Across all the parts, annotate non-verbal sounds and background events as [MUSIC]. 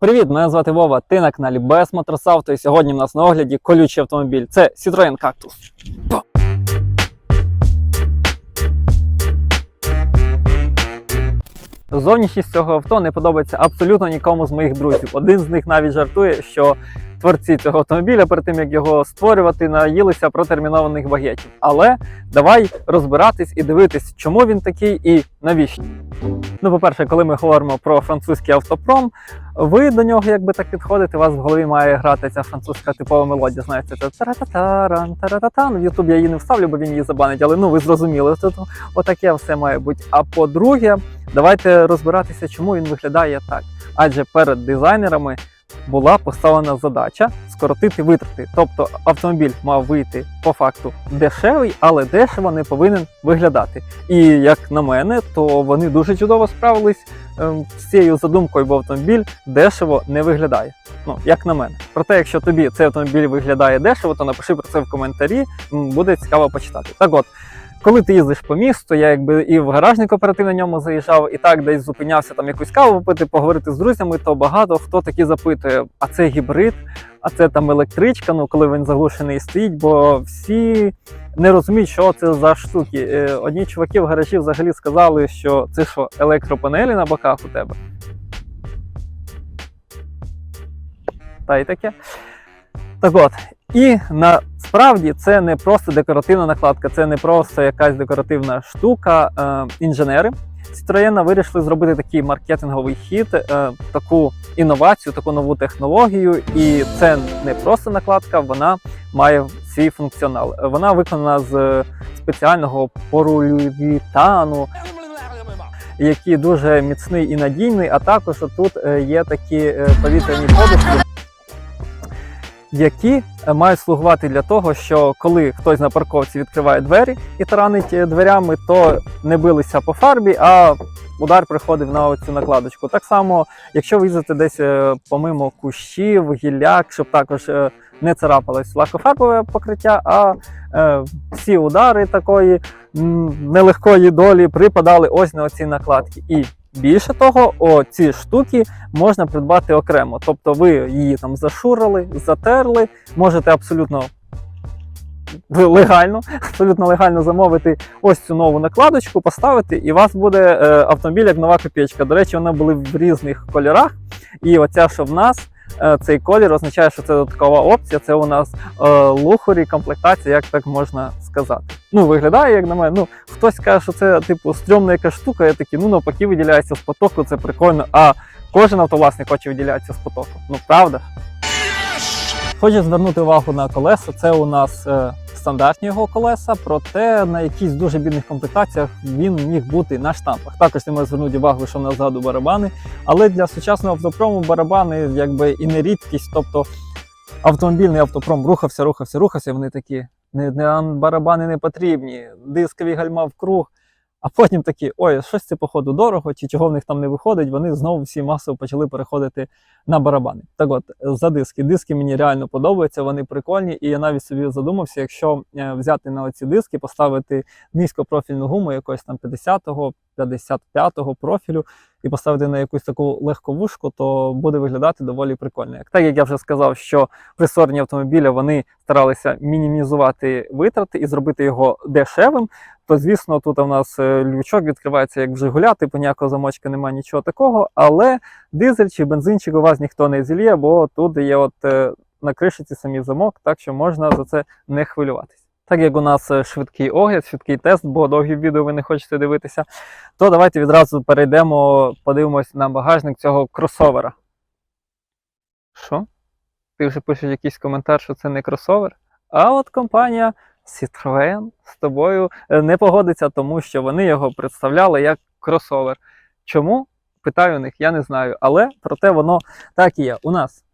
Привіт, мене звати Вова. Ти на каналі Без Моторсавто. І сьогодні в нас на огляді колючий автомобіль. Це Citroen Cactus. Зовнішність цього авто не подобається абсолютно нікому з моїх друзів. Один з них навіть жартує, що творці цього автомобіля, перед тим як його створювати, наїлися протермінованих багетів. Але давай розбиратись і дивитись, чому він такий і навіщо. Ну, по-перше, коли ми говоримо про французький автопром, ви до нього якби так підходите, у вас в голові має грати ця французька типова мелодія. Знаєте, це тарататаран, тарататан. В Ютуб я її не вставлю, бо він її забанить, але ну ви зрозуміли. Тут отаке все має бути. А по-друге, давайте розбиратися, чому він виглядає так. Адже перед дизайнерами була поставлена задача скоротити витрати. Тобто автомобіль мав вийти по факту дешевий, але дешево не повинен виглядати. І як на мене, то вони дуже чудово справились ем, з цією задумкою, бо автомобіль дешево не виглядає. Ну, як на мене. Проте, якщо тобі цей автомобіль виглядає дешево, то напиши про це в коментарі, буде цікаво почитати. Так от. Коли ти їздиш по місту, я якби і в гаражний кооператив на ньому заїжджав, і так десь зупинявся там якусь каву попити, поговорити з друзями, то багато хто таки запитує: а це гібрид, а це там електричка, ну коли він заглушений стоїть, бо всі не розуміють, що це за штуки. Е, Одні чуваки в гаражі взагалі сказали, що це що, електропанелі на боках у тебе. Та й таке. Так от, і насправді це не просто декоративна накладка, це не просто якась декоративна штука. Е, інженери Citroën вирішили зробити такий маркетинговий хід, е, таку інновацію, таку нову технологію. І це не просто накладка, вона має свій функціонал. Е, Вона виконана з спеціального порулітану, який дуже міцний і надійний. А також тут є такі е, повітряні подушки які е, мають слугувати для того, що коли хтось на парковці відкриває двері і таранить е, дверями, то не билися по фарбі, а удар приходив на цю накладочку. Так само, якщо ви десь е, помимо кущів, гілляк, щоб також не царапалось лакофарбове покриття, а всі удари такої нелегкої долі припадали ось на оці накладки. І більше того, оці штуки можна придбати окремо. Тобто ви її там зашурили, затерли, можете абсолютно легально, абсолютно легально замовити ось цю нову накладочку, поставити, і у вас буде е, автомобіль як нова копійка. До речі, вони були в різних кольорах. І оця, що в нас, цей колір означає, що це додаткова опція. Це у нас е, лухарі, комплектація, як так можна сказати. Ну, виглядає, як на мене. Ну, хтось каже, що це типу стрьомна яка штука, я такий, ну навпаки, виділяється з потоку, це прикольно. А кожен автовласник хоче виділятися з потоку. Ну правда? Хочу звернути увагу на колеса. Це у нас е, стандартні його колеса, проте на якісь дуже бідних комплектаціях він міг бути на штампах. Також не можу звернути увагу, що в нас ззаду барабани. Але для сучасного автопрому барабани якби і не рідкість. Тобто автомобільний автопром рухався, рухався, рухався. Вони такі не, не барабани не потрібні, дискові гальма в круг. А потім такі, ой, щось це походу дорого, чи чого в них там не виходить. Вони знову всі масово почали переходити на барабани. Так от, за диски. Диски мені реально подобаються, вони прикольні, і я навіть собі задумався, якщо е, взяти на оці диски, поставити низькопрофільну гуму якось там 50-го, 55-го профілю і поставити на якусь таку легковушку, то буде виглядати доволі прикольно. Так як я вже сказав, що при створенні автомобіля вони старалися мінімізувати витрати і зробити його дешевим. То звісно, тут у нас е, лючок відкривається як в Жигуля, типу ніякого замочка немає нічого такого, але дизель чи бензинчик у вас ніхто не зільє, бо тут є от е, на кришиці самі замок, так що можна за це не хвилюватись. Так як у нас е, швидкий огляд, швидкий тест, бо довгі відео ви не хочете дивитися, то давайте відразу перейдемо, подивимось на багажник цього кросовера. Що? Ти вже пишеш якийсь коментар, що це не кросовер? А от компанія Citroën з тобою е, не погодиться, тому що вони його представляли як кросовер. Чому? Питаю у них, я не знаю. Але проте воно так і є. У нас,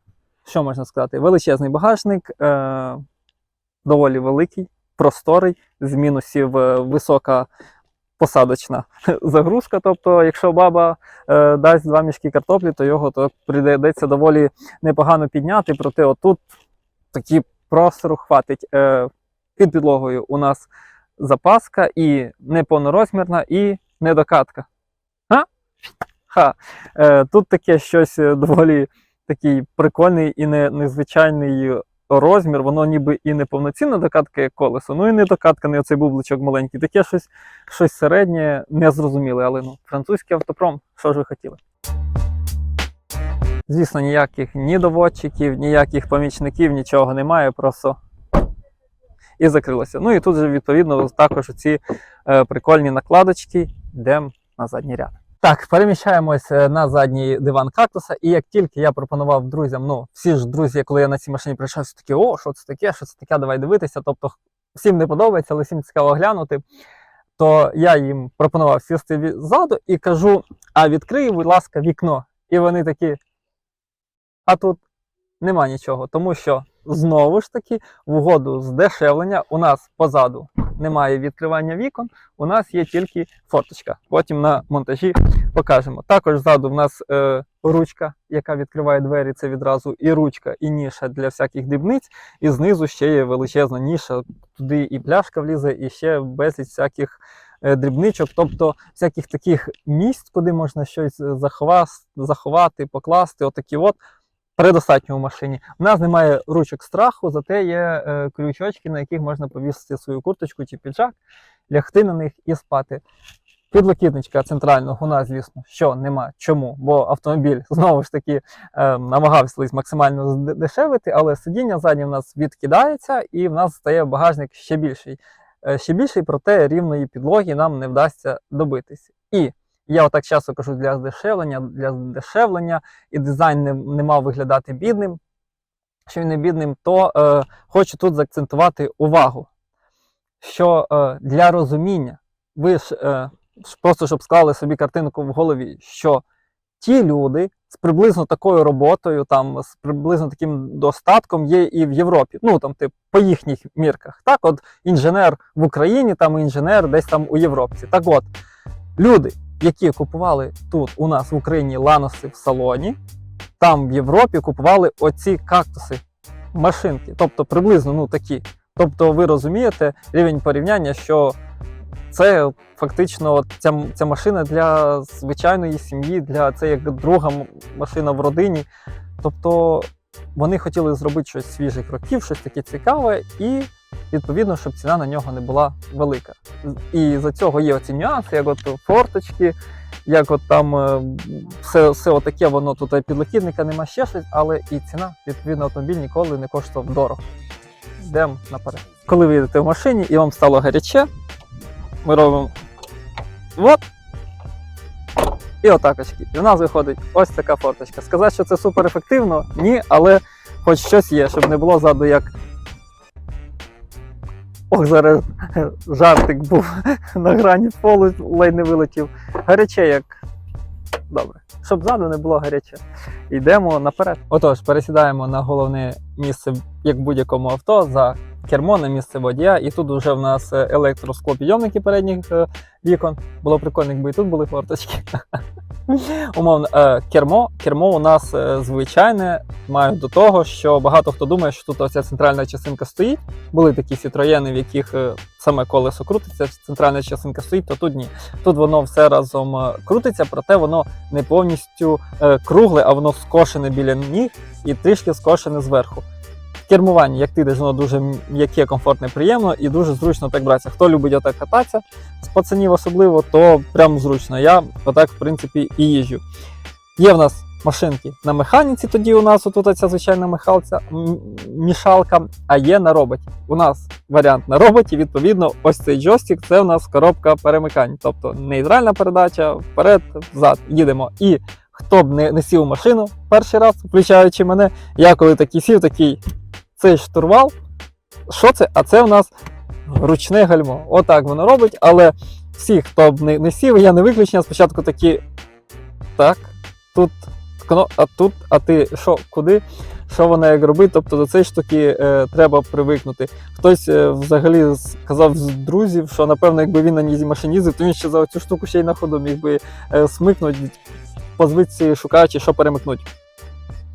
що можна сказати, величезний багажник, е- доволі великий, просторий, з мінусів е, висока посадочна [LAUGHS] загрузка. Тобто, якщо баба е- дасть два мішки картоплі, то його то прийдеться доволі непогано підняти. Проте отут такі простору хватить. Е- під підлогою у нас запаска і неповнорозмірна, і недокатка. А? Ха. Е, тут таке щось е, доволі такий прикольний і не, незвичайний розмір. Воно ніби і не повноцінна докатка, як колесо, ну і не докатка, не оцей бубличок маленький. Таке щось, щось середнє, незрозуміле, але ну, французький автопром, що ж ви хотіли? Звісно, ніяких ні доводчиків, ніяких помічників, нічого немає, просто і закрилося. Ну і тут же, відповідно, також ці е, прикольні накладочки йдемо на задній ряд. Так, переміщаємось е, на задній диван кактуса. І як тільки я пропонував друзям, ну всі ж друзі, коли я на цій машині прийшов, всі такі, о, що це таке, що це таке, давай дивитися. Тобто всім не подобається, але всім цікаво глянути. То я їм пропонував сісти ззаду і кажу: а відкрий, будь ласка, вікно. І вони такі. А тут нема нічого, тому що знову ж таки в угоду здешевлення у нас позаду немає відкривання вікон, у нас є тільки форточка. Потім на монтажі покажемо. Також ззаду в нас е, ручка, яка відкриває двері, це відразу і ручка, і ніша для всяких дрібниць. І знизу ще є величезна ніша. Туди і пляшка влізе, і ще безліч всяких е, дрібничок, тобто всяких таких місць, куди можна щось заховати, заховати покласти. Отакі от. Предостатньо в машині. У нас немає ручок страху, зате є е, крючочки, на яких можна повісити свою курточку чи піджак, лягти на них і спати. Підлокітничка центрального у нас, звісно, що нема. Чому? Бо автомобіль [LAUGHS] знову ж таки е, намагався максимально здешевити, але сидіння заднє в нас відкидається, і в нас стає багажник ще більший. Е, ще більший, проте рівної підлоги нам не вдасться добитися. І я отак часто кажу для здешевлення, для здешевлення, і дизайн не, не мав виглядати бідним. Що він не бідним, то е, хочу тут заакцентувати увагу, що е, для розуміння, ви ж е, просто щоб склали собі картинку в голові, що ті люди з приблизно такою роботою, там з приблизно таким достатком є і в Європі. Ну там, тип, по їхніх мірках. Так, от інженер в Україні, там інженер десь там у Європі. Так от, люди, які купували тут у нас в Україні ланоси в салоні, там в Європі купували оці кактуси, машинки, тобто приблизно ну такі. Тобто, ви розумієте рівень порівняння, що це фактично ця, ця машина для звичайної сім'ї, для це як друга машина в родині. Тобто вони хотіли зробити щось свіжих років, щось таке цікаве, і відповідно, щоб ціна на нього не була велика. І за цього є оці нюанси, як от форточки, як от там е, все, все отаке, воно тут підлокітника нема ще щось, але і ціна, відповідно, автомобіль ніколи не коштував дорого. Йдемо наперед. Коли ви їдете в машині і вам стало гаряче, ми робимо от. І отакочки. І в нас виходить ось така форточка. Сказати, що це супер ефективно, ні, але хоч щось є, щоб не було ззаду як. Ох, зараз жартик був [LAUGHS] на грані полу, ледь не вилетів. Гаряче як. Добре. Щоб ззаду не було гаряче. Йдемо наперед. Отож, пересідаємо на головне місце, як будь-якому авто, за кермо на місце водія. І тут вже в нас е, електросклопідйомники передніх е, вікон. Було прикольно, якби і тут були форточки. [LAUGHS] Умовно, е, кермо, кермо у нас звичайне, маю до того, що багато хто думає, що тут оця центральна частинка стоїть. Були такі сітроєни, в яких саме колесо крутиться, центральна частинка стоїть, то тут ні. Тут воно все разом крутиться, проте воно не повністю кругле, а воно скошене біля ніг і трішки скошене зверху. Кермування, як ти йдеш, воно дуже м'яке, комфортне, приємно і дуже зручно так братися. Хто любить отак кататися, з пацанів особливо, то прям зручно. Я отак, в принципі, і їжджу. Є в нас машинки на механіці, тоді у нас отут ця звичайна михалця, мішалка, а є на роботі. У нас варіант на роботі, відповідно, ось цей джойстик, це у нас коробка перемикань. Тобто нейтральна передача, вперед, взад, їдемо. І хто б не, не сів машину перший раз, включаючи мене, я коли такий сів, такий цей штурвал. Що це? А це у нас ручне гальмо. Отак воно робить, але всі, хто б не, не сів, я не виключення, спочатку такі. Так, тут, а тут, а ти що, куди? Що вона як робить? Тобто до цієї штуки е, треба привикнути. Хтось е, взагалі сказав з друзів, що напевно, якби він на ній машині їздив, то він ще за цю штуку ще й на ходу міг би е, смикнути, по звичці шукаючи, що перемикнути.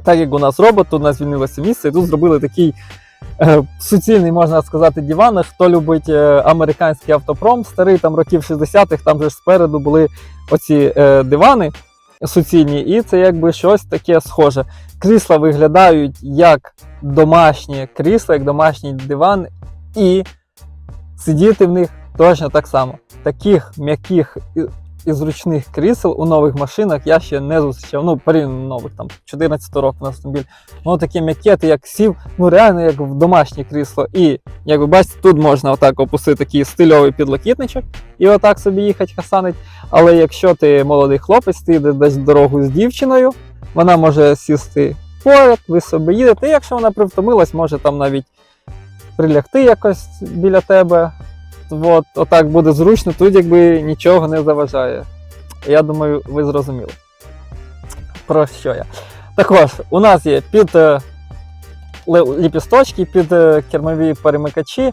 Так як у нас робот, тут у нас звільнилося місце, і тут зробили такий е, суцільний, можна сказати, диван. Хто любить е, американський автопром, старий там років 60-х, там же ж спереду були оці е, дивани. суцільні, і це якби щось таке схоже. Крісла виглядають як домашнє крісло, як домашній диван, і сидіти в них точно так само. Таких м'яких і- зручних крісел у нових машинах я ще не зустрічав. Ну, порівняно нових, там 14 років на автомобіль. Воно таке м'яке, ти як сів, ну реально як в домашнє крісло. І як ви бачите, тут можна отак опустити такий стильовий підлокітничок і отак собі їхати хасанить. Але якщо ти молодий хлопець, ти йдеш десь дорогу з дівчиною, вона може сісти поряд, ви собі їдете. І якщо вона привтомилась, може там навіть прилягти якось біля тебе. От, отак буде зручно, тут якби нічого не заважає. Я думаю, ви зрозуміли. Про що я? Також у нас є під е, ліпісточки, під е, кермові перемикачі.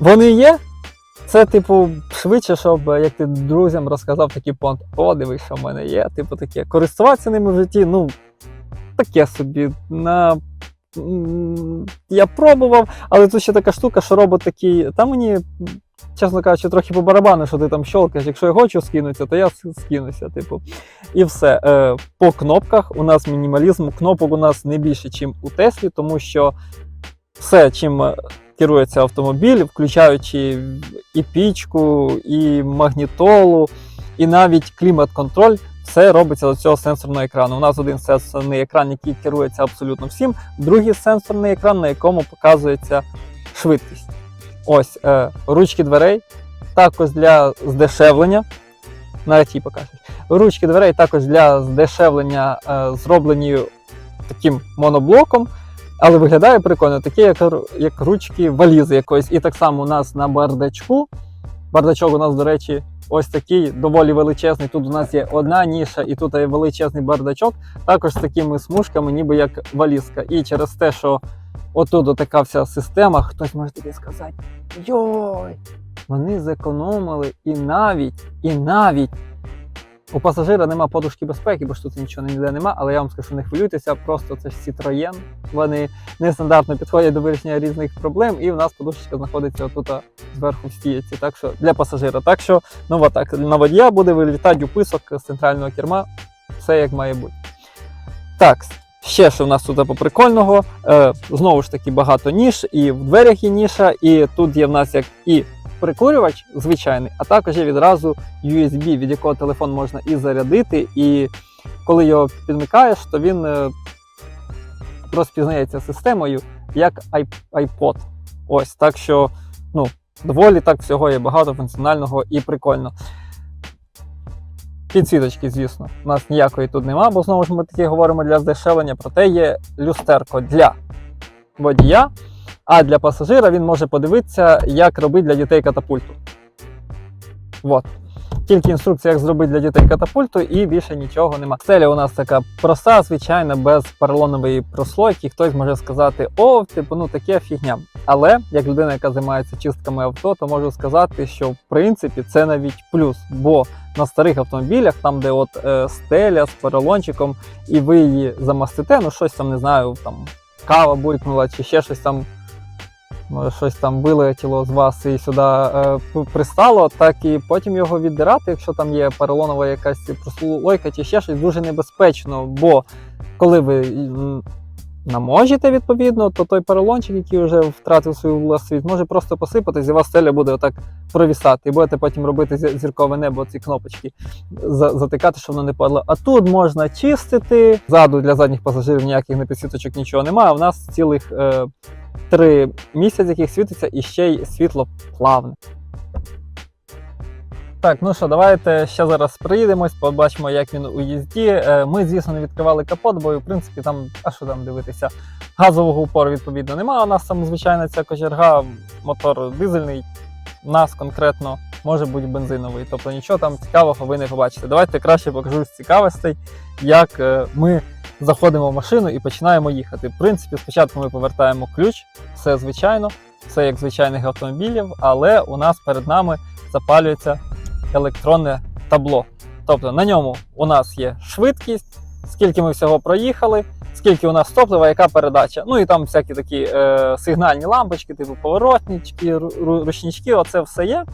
Вони є. Це, типу, швидше, щоб е, як ти друзям розказав такий понт. О, дивись, що в мене є. Типу таке. Користуватися ними в житті, ну, таке собі. На... Я пробував, але тут ще така штука, що робот такий. Та мені, чесно кажучи, трохи по барабану, що ти там щолкаєш. Якщо я хочу скинутися, то я скинуся. Типу. І все. Е, По кнопках у нас мінімалізм. Кнопок у нас не більше, ніж у Теслі, тому що все, чим е, керується автомобіль, включаючи і пічку, і магнітолу, і навіть клімат-контроль, все робиться до цього сенсорного екрану. У нас один сенсорний екран, який керується абсолютно всім, другий сенсорний екран, на якому показується швидкість. Ось е, ручки дверей, також для здешевлення. Навіть її покажуть. Ручки дверей також для здешевлення е, зроблені таким моноблоком, але виглядає прикольно, такі, як, як ручки валізи якоїсь. І так само у нас на бардачку. Бардачок у нас, до речі, ось такий доволі величезний. Тут у нас є одна ніша, і тут є величезний бардачок, також з такими смужками, ніби як валізка. І через те, що отут така вся система, хтось може тобі сказати: Йой! Вони зекономили і навіть, і навіть у пасажира нема подушки безпеки, бо ж тут нічого ніде нема, але я вам скажу, не хвилюйтеся, просто це ж Citroën. Вони нестандартно підходять до вирішення різних проблем, і в нас подушечка знаходиться отут зверху в стієці. Так що для пасажира. Так що ну от так, на водія буде вилітати уписок з центрального керма, все як має бути. Так, ще що в нас тут по прикольного. Е, знову ж таки, багато ніж, і в дверях є ніша, і тут є в нас як і прикурювач звичайний, а також є відразу USB, від якого телефон можна і зарядити, і коли його підмикаєш, то він е, розпізнається системою як iPod. Ось так що ну, доволі так всього є багато функціонального і прикольно. Підсвіточки, звісно, у нас ніякої тут нема, бо знову ж ми таки говоримо для здешевлення, проте є люстерко для водія, а для пасажира він може подивитися, як робити для дітей катапульту. Вот. Тільки інструкція, як зробити для дітей катапульту, і більше нічого нема. Стеля у нас така проста, звичайна, без поролонової прослойки. Хтось може сказати, о, типу, ну таке фігня. Але як людина, яка займається чистками авто, то можу сказати, що в принципі це навіть плюс. Бо на старих автомобілях, там, де от е, стеля з поролончиком, і ви її замастите, ну щось там не знаю, там кава булькнула, чи ще щось там щось там вилетіло з вас і сюди е, пристало, так і потім його віддирати, якщо там є поролонова якась прослойка чи ще щось, дуже небезпечно. Бо коли ви наможете, відповідно, то той поролончик, який вже втратив свою власність, може просто посипатись, і вас стеля буде отак провісати. І будете потім робити зіркове небо, ці кнопочки затикати, щоб воно не падало. А тут можна чистити. Ззаду для задніх пасажирів ніяких не підсвіточок нічого немає. У нас цілих е, три місяці, яких світиться, і ще й світло плавне. Так, ну що, давайте ще зараз приїдемось, побачимо, як він у їзді. Е, Ми, звісно, не відкривали капот, бо в принципі там, а що там дивитися? Газового упору відповідно немає. У нас там звичайна ця кочерга, мотор дизельний. У нас конкретно може бути бензиновий. Тобто нічого там цікавого ви не побачите. Давайте краще покажу з цікавостей, як е, ми заходимо в машину і починаємо їхати. В принципі, спочатку ми повертаємо ключ, все звичайно, все як звичайних автомобілів, але у нас перед нами запалюється електронне табло. Тобто на ньому у нас є швидкість, скільки ми всього проїхали, скільки у нас топлива, яка передача. Ну і там всякі такі е, сигнальні лампочки, типу поворотнички, ру- ру- ручнички, оце все є.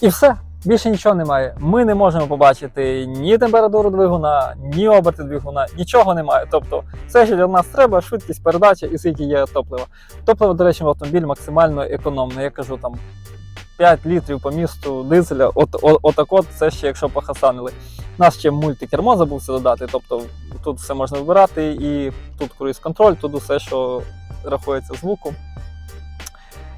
І все. Більше нічого немає. Ми не можемо побачити ні температуру двигуна, ні оберти двигуна, нічого немає. Тобто, все, що для нас треба, швидкість передачі і скільки є топлива. Топливо, до речі, в автомобіль максимально економне. Я кажу там 5 літрів по місту дизеля. От, от, отак от це ще якщо похасанили. Нас ще мультикермо забувся додати. Тобто тут все можна вибирати, і тут круїз контроль, тут усе, що рахується звуком.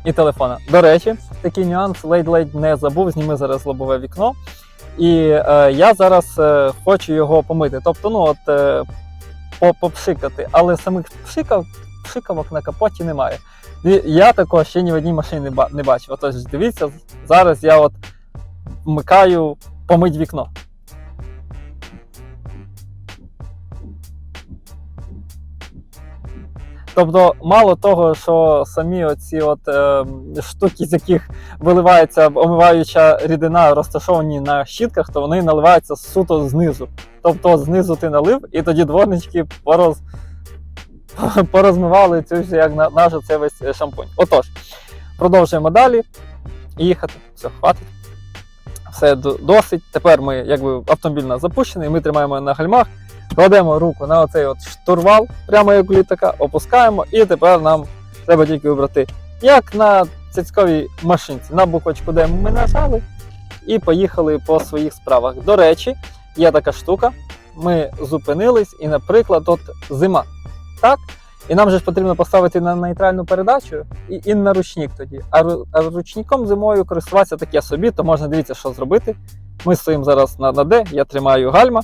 І телефона. До речі, такий нюанс ледь-ледь не забув. Зніми зараз лобове вікно. І е, я зараз е, хочу його помити. Тобто, ну от е, попшикати, але самих пшикав, пшикавок на капоті немає. І я такого ще ні в одній машині не, ба- не бачив. Отож, дивіться, зараз я от вмикаю помить вікно. Тобто, мало того, що самі оці от е, штуки, з яких виливається омиваюча рідина, розташовані на щітках, то вони наливаються суто знизу. Тобто знизу ти налив, і тоді дворнички пороз... [LAUGHS] порозмивали цю всю, як на, наш цей весь шампунь. Отож, продовжуємо далі їхати. Все, хватить. Все досить. Тепер ми, якби автомобіль нас запущений, ми тримаємо на гальмах, кладемо руку на оцей от штурвал, прямо як у літака, опускаємо, і тепер нам треба тільки вибрати, як на цяцьковій машинці. На буквочку Д ми нажали і поїхали по своїх справах. До речі, є така штука. Ми зупинились, і, наприклад, от зима. Так? І нам же ж потрібно поставити на нейтральну передачу і, і на ручник тоді. А, а ручником зимою користуватися таке собі, то можна дивіться, що зробити. Ми стоїмо зараз на, на Д, я тримаю гальма.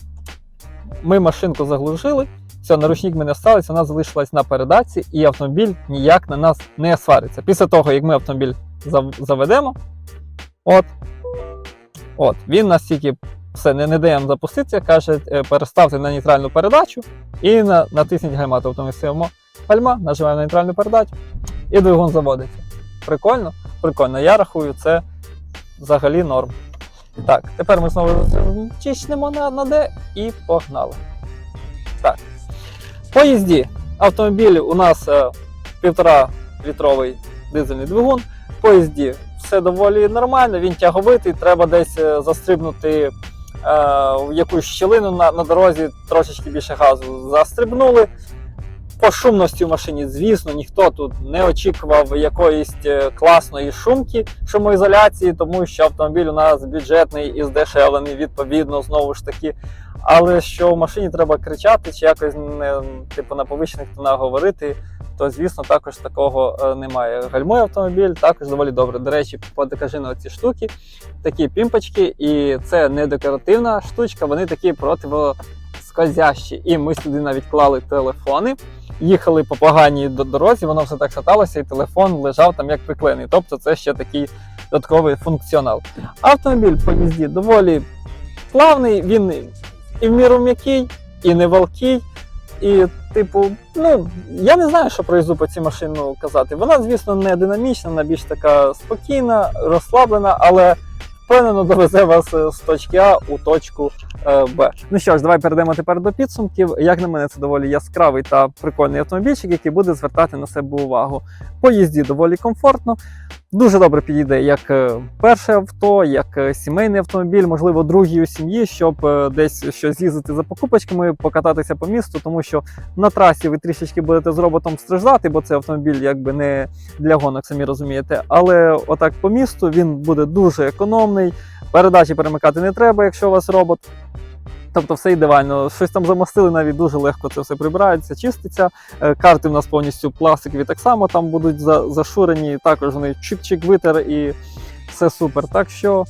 Ми машинку заглушили, все, на ручник ми не всталися, вона залишилась на передачі, і автомобіль ніяк на нас не свариться. Після того, як ми автомобіль зав- заведемо, от, от, він настільки все не, не дає нам запуститися, каже, е, переставте на нейтральну передачу і на, натисніть гальма. Тобто ми стоїмо гальма, нажимаємо на нейтральну передачу, і двигун заводиться. Прикольно? Прикольно. Я рахую, це взагалі норм. Так, тепер ми знову чищнемо на, на D і погнали. Так. По. Автомобіль у нас е, півтора літровий дизельний двигун. По їзді все доволі нормально, він тяговитий, треба десь е, застрибнути е, в якусь щілину на, на дорозі, трошечки більше газу застрибнули. По шумності в машині, звісно, ніхто тут не очікував якоїсь е, класної шумки шумоізоляції, тому що автомобіль у нас бюджетний і здешевлений, відповідно, знову ж таки. Але що в машині треба кричати чи якось не, типу, на повищених тонах говорити, то звісно також такого е, немає. Гальмує автомобіль також доволі добре. До речі, покажи на ці штуки, такі пімпочки, і це не декоративна штучка, вони такі противоскользящі. І ми сюди навіть клали телефони. Їхали по поганій до- дорозі, воно все так шаталося, і телефон лежав там як приклеєний. Тобто це ще такий додатковий функціонал. Автомобіль по їзді доволі плавний, він і в міру м'який, і не валкий. І, типу, ну, я не знаю, що про їзду по цій машину казати. Вона, звісно, не динамічна, вона більш така спокійна, розслаблена, але впевнено довезе вас е, з точки А у точку е, Б. Ну що ж, давай перейдемо тепер до підсумків. Як на мене, це доволі яскравий та прикольний автомобільчик, який буде звертати на себе увагу. По їзді доволі комфортно. Дуже добре підійде як е, перше авто, як е, сімейний автомобіль, можливо, другий у сім'ї, щоб е, десь щось з'їздити за покупочками, покататися по місту, тому що на трасі ви трішечки будете з роботом страждати, бо це автомобіль якби не для гонок, самі розумієте. Але отак по місту він буде дуже економний. Передачі перемикати не треба, якщо у вас робот. Тобто все ідеально. Щось там замастили, навіть дуже легко це все прибирається, чиститься. Е, Карти в нас повністю пластикові так само там будуть зашурені. Також вони чик-чик витер і все супер. Так що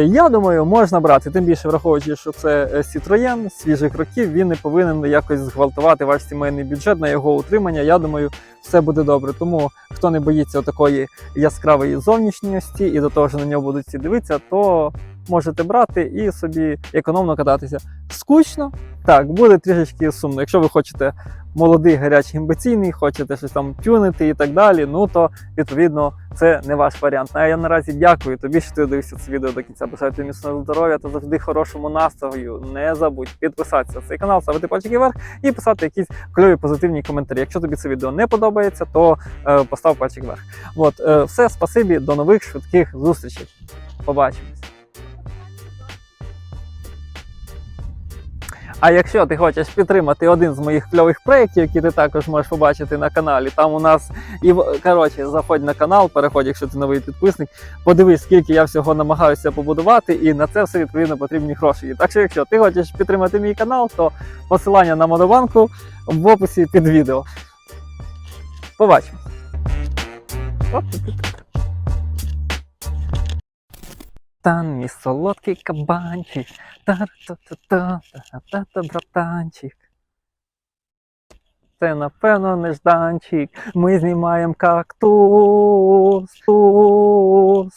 я думаю, можна брати. Тим більше враховуючи, що це е, Citroën свіжих років, він не повинен якось зґвалтувати ваш сімейний бюджет на його утримання. Я думаю, все буде добре. Тому хто не боїться такої яскравої зовнішньості і до того, що на нього будуть всі дивитися, то можете брати і собі економно кататися. Скучно, так, буде трішечки сумно. Якщо ви хочете молодий, гарячий, амбіційний, хочете щось там тюнити і так далі, ну то відповідно це не ваш варіант. А я наразі дякую тобі, що ти дивився це відео до кінця. Бажаю тобі міцного здоров'я та завжди хорошому настрою. Не забудь підписатися на цей канал, ставити пальчики вверх і писати якісь кльові позитивні коментарі. Якщо тобі це відео не подобається, то е, постав пальчик вверх. От, е, все, спасибі, до нових швидких зустрічей. Побачимось. А якщо ти хочеш підтримати один з моїх кльових проєктів, які ти також можеш побачити на каналі, там у нас і коротше, заходь на канал, переходь, якщо ти новий підписник, подивись, скільки я всього намагаюся побудувати, і на це все відповідно потрібні гроші. Так що, якщо ти хочеш підтримати мій канал, то посилання на монобанку в описі під відео. Побачимо. Тан, мій солодкий кабанчик. Та-та-та-та-та-та, братанчик. Це напевно нежданчик. Ми знімаємо кактус. Тус.